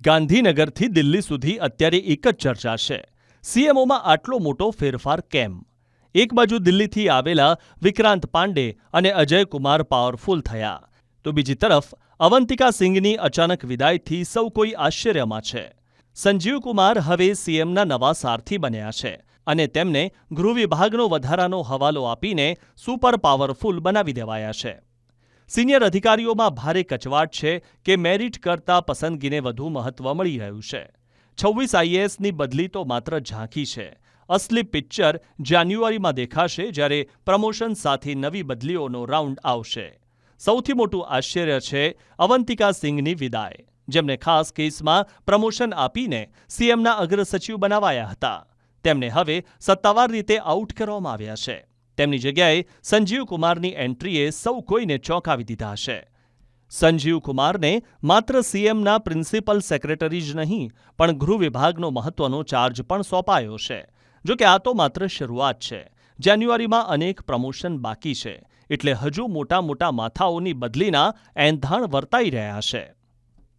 ગાંધીનગરથી દિલ્હી સુધી અત્યારે એક જ ચર્ચા છે સીએમઓમાં આટલો મોટો ફેરફાર કેમ? એક બાજુ દિલ્હીથી આવેલા વિક્રાંત પાંડે અને અજય કુમાર પાવરફુલ થયા. તો બીજી તરફ, અવંતિકા સિંઘની અચાનક વિદાયથી સૌ કોઈ આશ્ચર્યમાં છે. સંજીવ કુમાર હવે સીએમના નવા સારથી બન્યા છે અને તેમને ગૃહ વિભાગનો વધારાનો હવાલો આપીને સુપર પાવરફુલ બનાવી દેવાયા છે. સિનિયર અધિકારીઓમાં ભારે કચવાટ છે કે મેરિટ કરતાં પસંદગીને વધુ મહત્વ મળી રહ્યું છે. છવ્વીસ આઈએએસની બદલી તો માત્ર ઝાંખી છે. અસલી પિક્ચર જાન્યુઆરીમાં દેખાશે જ્યારે પ્રમોશન સાથે નવી બદલીઓનો રાઉન્ડ આવશે. સૌથી મોટું આશ્ચર્ય છે અવંતિકા સિંઘની વિદાય. જેમને ખાસ કેસમાં પ્રમોશન આપીને સીએમના અગ્રસચિવ બનાવાયા હતા. તેમને હવે સત્તાવાર રીતે આઉટ કરવામાં આવ્યા છે. તેમની જગ્યાએ સંજીવ કુમારની એન્ટ્રીએ સૌ કોઈને ચોંકાવી દીધા છે સંજીવ કુમારને માત્ર સીએમના પ્રિન્સિપલ સેક્રેટરી જ નહીં, પણ ગૃહ વિભાગનો મહત્વનો ચાર્જ પણ સોંપાયો છે. જો કે આ તો માત્ર શરૂઆત છે. જાન્યુઆરીમાં અનેક પ્રમોશન બાકી છે, એટલે હજુ મોટા મોટા માથાઓની બદલીના એંધાણ વર્તાઈ રહ્યા છે.